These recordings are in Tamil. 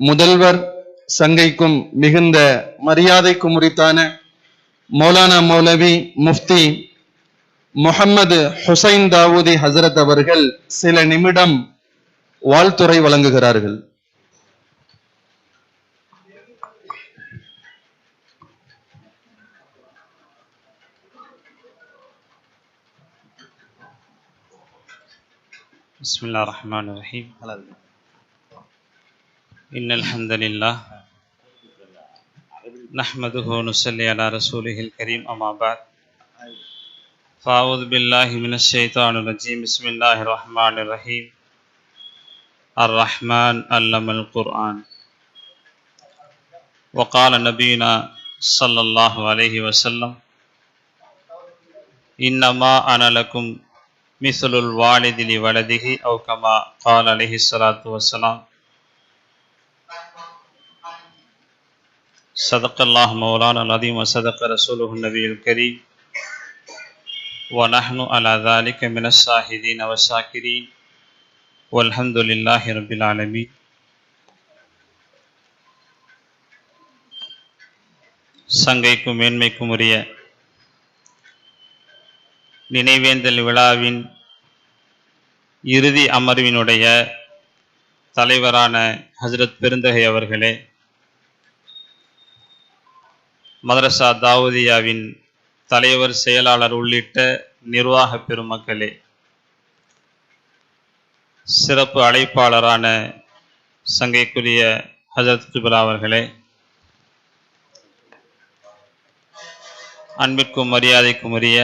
முதல்வர் சங்கைக்கும் மிகுந்த மரியாதைக்கும் உரித்தான மௌலானா மௌலவி முஃப்தி முஹம்மது ஹுசைன் தாவூதி ஹசரத் அவர்கள் சில நிமிடம் வாழ்த்துரை வழங்குகிறார்கள் بسم الله الرحمن الرحيم إن الحمد لله نحمده ونصلي على رسوله الكريم أما بعد. فأعوذ بالله من الشيطان الرجيم. بسم الله الرحمن الرحيم. الرحمن علم القرآن. وقال نبينا صلى الله عليه وسلم إنما أنا لكم مثل الوالد لولده أو كما قال عليه الصلاة والسلام صدق الله مولانا العظيم وصدق رسوله النبي الكريم ونحن على ذلك من الشاهدين والشاكرين والحمد لله رب العالمين சங்கைக்கும் மேன்மைக்கும் உரிய நினைவேந்தல் விழாவின் இறுதி அமர்வினுடைய தலைவரான ஹஜரத் பெருந்தகை அவர்களே மதரசா தாவூதியாவின் தலைவர் செயலாளர் உள்ளிட்ட நிர்வாக பெருமக்களே சிறப்பு அழைப்பாளரான சங்கைக்குரிய ஹஜரத் ஜுபலா அவர்களே அன்பிற்கும் மரியாதைக்கும் உரிய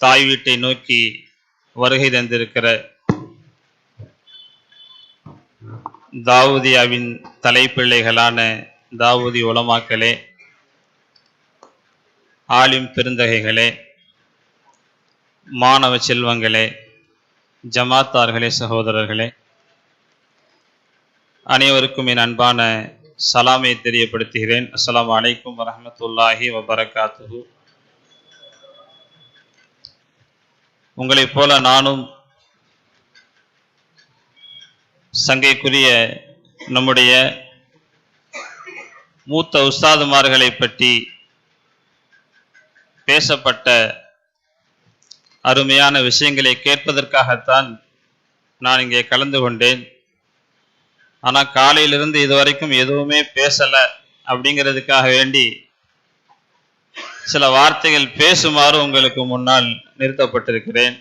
தாய் வீட்டை நோக்கி வருகை தந்திருக்கிற தாவூதியாவின் தலைப்பிள்ளைகளான தாவூதி உலமாக்களே ஆலிம் பெருந்தகைகளே மாணவ செல்வங்களே ஜமாத்தார்களே சகோதரர்களே அனைவருக்கும் என் அன்பான சலாமை தெரியப்படுத்துகிறேன். அஸ்லாம் அலைக்கும் வரமத்துல்லாஹி வபரகாத்து உங்களைப் போல நானும் சங்கைக்குரிய நம்முடைய மூத்த உஸ்தாதுமார்களை பற்றி பேசப்பட்ட அருமையான விஷயங்களை கேட்பதற்காகத்தான் நான் இங்கே கலந்து கொண்டேன். ஆனால் காலையிலிருந்து இதுவரைக்கும் எதுவுமே பேசலை அப்படிங்கிறதுக்காக வேண்டி சில வார்த்தைகள் பேசுமாறு உங்களுக்கு முன்னால் நிறுத்தப்பட்டிருக்கிறேன்.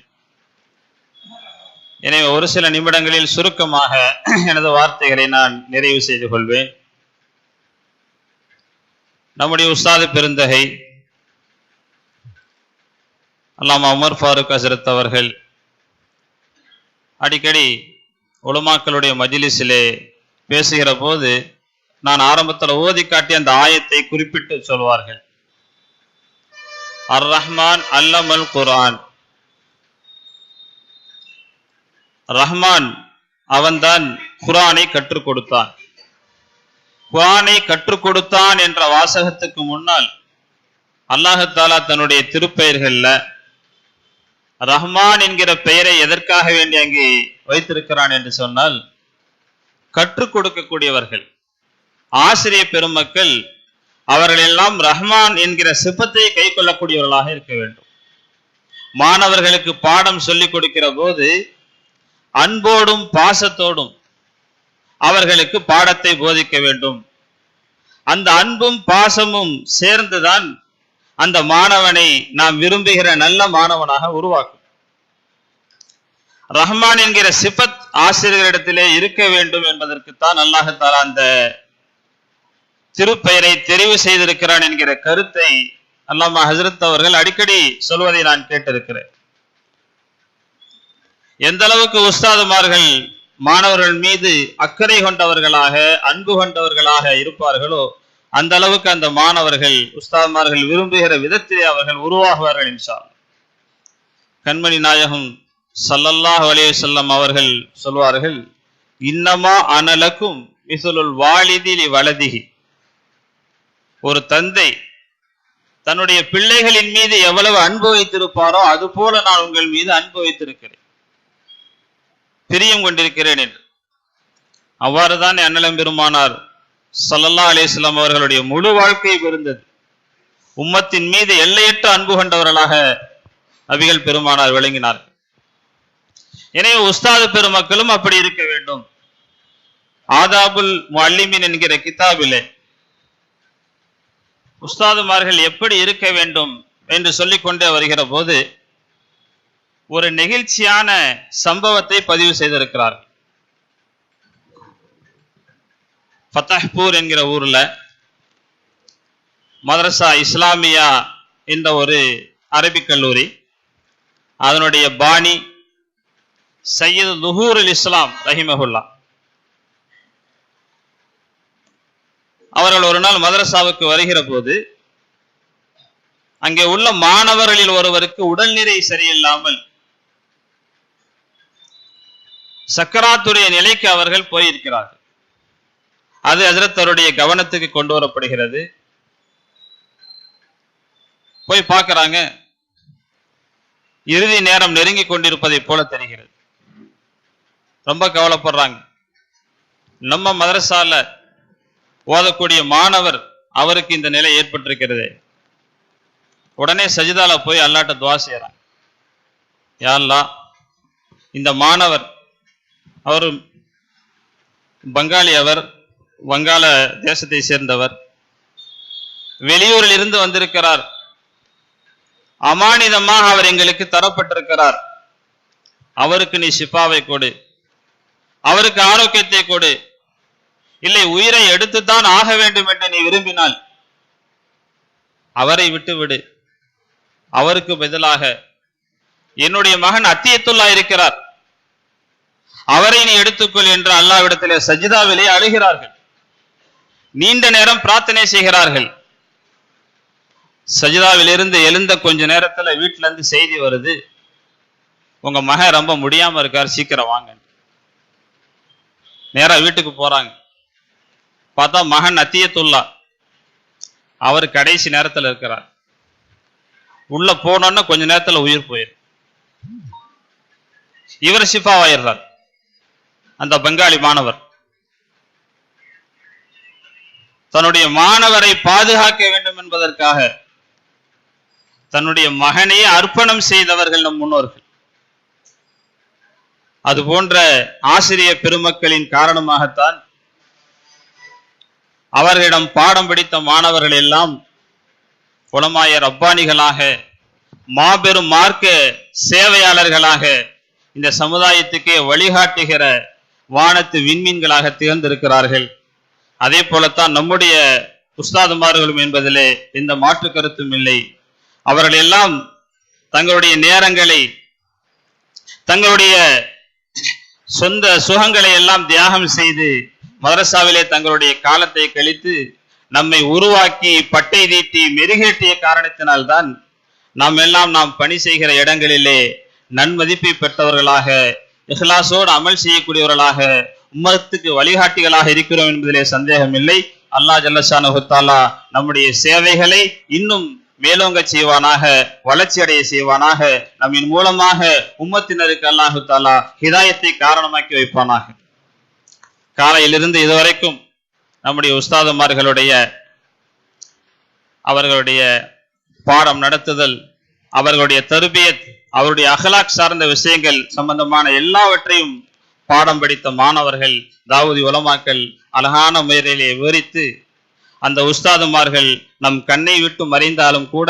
எனவே ஒரு சில நிமிடங்களில் சுருக்கமாக எனது வார்த்தைகளை நான் நிறைவு செய்து கொள்வேன். நம்முடைய உஸ்தாது பெருந்தகை அல்லாமா உமர் ஃபாரூக் ஹசரத் அவர்கள் அடிக்கடி உலமாக்களுடைய மஜிலிஸிலே பேசுகிற போது நான் ஆரம்பத்தில் ஓதி காட்டி அந்த ஆயத்தை குறிப்பிட்டு சொல்வார்கள். அர் ரஹ்மான் அல்லமல் குரான் ரஹ்மான் அவன்தான் குரானை கற்றுக் கொடுத்தான். குவானை கற்றுக் கொடுத்தான் என்ற வாசகத்துக்கு முன்னால் அல்லாஹத்தாலா தன்னுடைய திருப்பெயர்கள்ல ரஹ்மான் என்கிற பெயரை எதற்காக வேண்டி அங்கே வைத்திருக்கிறான் என்று சொன்னால் கற்றுக் கொடுக்கக்கூடியவர்கள் ஆசிரிய பெருமக்கள் அவர்கள் எல்லாம் ரஹ்மான் என்கிற சிப்பத்தை கை கொள்ளக்கூடியவர்களாக இருக்க வேண்டும். மாணவர்களுக்கு பாடம் சொல்லிக் கொடுக்கிற போது அன்போடும் பாசத்தோடும் அவர்களுக்கு பாடத்தை போதிக்க வேண்டும். அந்த அன்பும் பாசமும் சேர்ந்துதான் அந்த மாணவனை நாம் விரும்புகிற நல்ல மாணவனாக உருவாக்கும். ரஹ்மான் என்கிற சிபத் ஆசிரியர்களிடத்திலே இருக்க வேண்டும் என்பதற்குத்தான் அல்லாஹத்தாலா அந்த திருப்பெயரை தெரிவு செய்திருக்கிறான் என்கிற கருத்தை அல்லாமா ஹசரத் அவர்கள் அடிக்கடி சொல்வதை நான் கேட்டிருக்கிறேன். எந்த அளவுக்கு உஸ்தாதுமார்கள் மாணவர்கள் மீது அக்கறை கொண்டவர்களாக அன்பு கொண்டவர்களாக இருப்பார்களோ அந்த அளவுக்கு அந்த மாணவர்கள் உஸ்தாமார்கள் விரும்புகிற விதத்திலே அவர்கள் உருவாகுவார்கள் என்றால் கண்மணி நாயகம் சல்லல்லாஹ் அலைஹி செல்லம் அவர்கள் சொல்வார்கள் இன்னமா அனலக்கும் மிசுலுல் வாலிதிலி வலதிகி ஒரு தந்தை தன்னுடைய பிள்ளைகளின் மீது எவ்வளவு அன்பு வைத்திருப்பாரோ அது போல நான் உங்கள் மீது அன்பு வைத்திருக்கிறேன். பிரியம் கொண்டிருக்கிறேன் என்று. அவ்வாறுதான் அண்ணலம் பெருமானார் சல்லல்லா அலிஸ்லாம் அவர்களுடைய முழு வாழ்க்கையை இருந்தது உம்மத்தின் மீது எல்லையற்ற அன்பு கொண்டவர்களாக அவிகள் பெருமானார் விளங்கினார் எனவே உஸ்தாது பெருமக்களும் அப்படி இருக்க வேண்டும். ஆதாபுல் மல்லிமின் என்கிற கிதாபிலே உஸ்தாதுமார்கள் எப்படி இருக்க வேண்டும் என்று சொல்லிக்கொண்டே வருகிற போது ஒரு நெகிழ்ச்சியான சம்பவத்தை பதிவு செய்திருக்கிறார். ஃபத்தஹ்பூர் என்கிற ஊர்ல மதரசா இஸ்லாமியா என்ற ஒரு அரபிக் கல்லூரி அதனுடைய பாணி சையது லுஹூருல் இஸ்லாம் ரஹிமஹுல்லா. அவர்கள் ஒரு நாள் மதரசாவுக்கு வருகிற போது அங்கே உள்ள மாணவர்களில் ஒருவருக்கு உடல்நிறை சரியில்லாமல் சக்கராத்துடைய நிலைக்கு அவர்கள் போயிருக்கிறார்கள். அது அஜரத்தருடைய கவனத்துக்கு கொண்டு வரப்படுகிறது. போய் பார்க்கறாங்க. இறுதி நேரம் நெருங்கி கொண்டிருப்பதை போல தெரிகிறது. ரொம்ப கவலைப்படுறாங்க. நம்ம மதரசால ஓதக்கூடிய மாணவர் அவருக்கு இந்த நிலை ஏற்பட்டிருக்கிறது. உடனே சஜிதால போய் அல்லாட்ட துவா செய்யறாங்க யாரெல்லாம் இந்த மாணவர் அவர் பங்காளி அவர் வங்காள தேசத்தை சேர்ந்தவர். வெளியூரில் இருந்து வந்திருக்கிறார். அமானிதமாக அவர் எங்களுக்கு தரப்பட்டிருக்கிறார். அவருக்கு நீ சிப்பாவை கொடு. அவருக்கு ஆரோக்கியத்தை கொடு. இல்லை உயிரை எடுத்துத்தான் ஆக வேண்டும் என்று நீ விரும்பினால் அவரை விட்டுவிடு. அவருக்கு பதிலாக என்னுடைய மகன் அத்தியத்துல்லா இருக்கிறார். அவரை நீ எடுத்துக்கொள் என்று அல்லாவிடத்திலே சஜிதாவிலே அழுகிறார்கள். நீண்ட நேரம் பிரார்த்தனை செய்கிறார்கள். சஜிதாவிலிருந்து எழுந்த கொஞ்ச நேரத்துல வீட்டுல இருந்து செய்தி வருது. உங்க மகன் ரொம்ப முடியாம இருக்கார் சீக்கிரம் வாங்க. நேரா வீட்டுக்கு போறாங்க. பார்த்தா மகன் அத்தியத்துல்லா அவர் கடைசி நேரத்துல இருக்கிறார். உள்ள போனோன்னா கொஞ்ச நேரத்துல உயிர் போயிரு. இவர் ஷிஃபாவாயிடுறார். அந்த பெங்காலி மாணவர். தன்னுடைய மாணவரை பாதுகாக்க வேண்டும் என்பதற்காக தன்னுடைய மகனையே அர்ப்பணம் செய்தவர்கள் நம் முன்னோர்கள். அது போன்ற ஆசிரிய பெருமக்களின் காரணமாகத்தான் அவர்களிடம் பாடம் படித்த மாணவர்கள் எல்லாம் புலமாய ரப்பானிகளாக மாபெரும் மார்க்க சேவையாளர்களாக இந்த சமுதாயத்துக்கே வழிகாட்டுகிற வானத்து விண்மீன்களாக திகழ்ந்திருக்கிறார்கள். அதே போலத்தான் நம்முடைய உஸ்தாதுமார்களும் என்பதிலே எந்த மாற்று கருத்தும் இல்லை. அவர்கள் எல்லாம் தங்களுடைய நேரங்களை தங்களுடைய சொந்த சுகங்களை எல்லாம் தியாகம் செய்து மதரசாவிலே தங்களுடைய காலத்தை கழித்து நம்மை உருவாக்கி பட்டை தீட்டி மெருகேற்றிய காரணத்தினால்தான் நாம் எல்லாம் நாம் பணி செய்கிற இடங்களிலே நன்மதிப்பை பெற்றவர்களாக இஹ்லாசோடு அமல் செய்யக்கூடியவர்களாக உம்மத்துக்கு வழிகாட்டிகளாக இருக்கிறோம் என்பதிலே சந்தேகம் இல்லை. அல்லாஹ் ஜல்லஷானு நம்முடைய சேவைகளை இன்னும் மேலோங்க செய்வானாக வளர்ச்சி அடைய செய்வானாக நம்மின் மூலமாக உம்மத்தினருக்கு அல்லாஹு தாலா ஹிதாயத்தை காரணமாக்கி வைப்பானாக. காலையிலிருந்து இதுவரைக்கும் நம்முடைய உஸ்தாதுமார்களுடைய அவர்களுடைய பாடம் நடத்துதல் அவர்களுடைய தருபியத் அவருடைய அகலாக் சார்ந்த விஷயங்கள் சம்பந்தமான எல்லாவற்றையும் பாடம் படித்த மாணவர்கள் தாவூதி உலமாக்கள் அழகான முறையிலே விவரித்து அந்த உஸ்தாதுமார்கள் நம் கண்ணை விட்டு மறைந்தாலும் கூட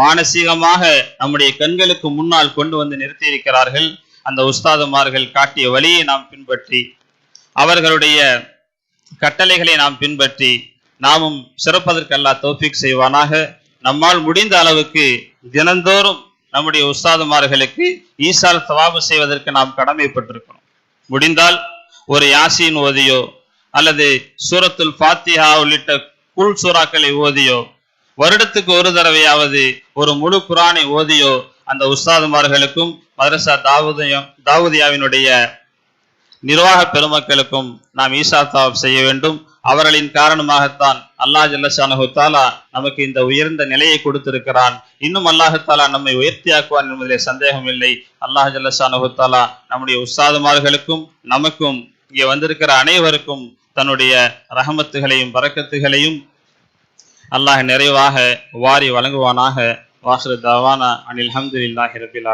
மானசீகமாக நம்முடைய கண்களுக்கு முன்னால் கொண்டு வந்து நிறுத்தியிருக்கிறார்கள். அந்த உஸ்தாதுமார்கள் காட்டிய வழியை நாம் பின்பற்றி அவர்களுடைய கட்டளைகளை நாம் பின்பற்றி நாமும் சிறப்பதற்கு அல்லாஹ் செய்வானாக. நம்மால் முடிந்த அளவுக்கு தினந்தோறும் நம்முடைய உஸ்தாதுமார்களுக்கு ஈசால் தவாபு செய்வதற்கு நாம் கடமைப்பட்டிருக்கிறோம். முடிந்தால் ஒரு யாசின் ஓதியோ அல்லது சூரத்துல் ஃபாத்திஹா உள்ளிட்ட குள் சூறாக்களை ஓதியோ வருடத்துக்கு ஒரு தடவையாவது ஒரு முழு குரானை ஓதியோ அந்த உஸ்தாதுமார்களுக்கும் மதரசா தாவூதியம் தாவூதியாவினுடைய நிர்வாக பெருமக்களுக்கும் நாம் ஈசா தவாப் செய்ய வேண்டும். அவர்களின் காரணமாகத்தான் அல்லாஹ் ஜல்லஷானஹு தாலா நமக்கு இந்த உயர்ந்த நிலையை கொடுத்திருக்கிறான். இன்னும் அல்லாஹத்தாலா நம்மை உயர்த்தியாக்குவான் என்பதிலே சந்தேகம் இல்லை. அல்லாஹ் ஜல்லஷானஹு தாலா நம்முடைய உஸ்தாதுமார்களுக்கும் நமக்கும் இங்கே வந்திருக்கிற அனைவருக்கும் தன்னுடைய ரஹமத்துகளையும் பறக்கத்துகளையும் அல்லாஹ் நிறைவாக வாரி வழங்குவானாக. வாஹ்ரு தவானா அனில் அஹமதுல்லாஹி ரபில்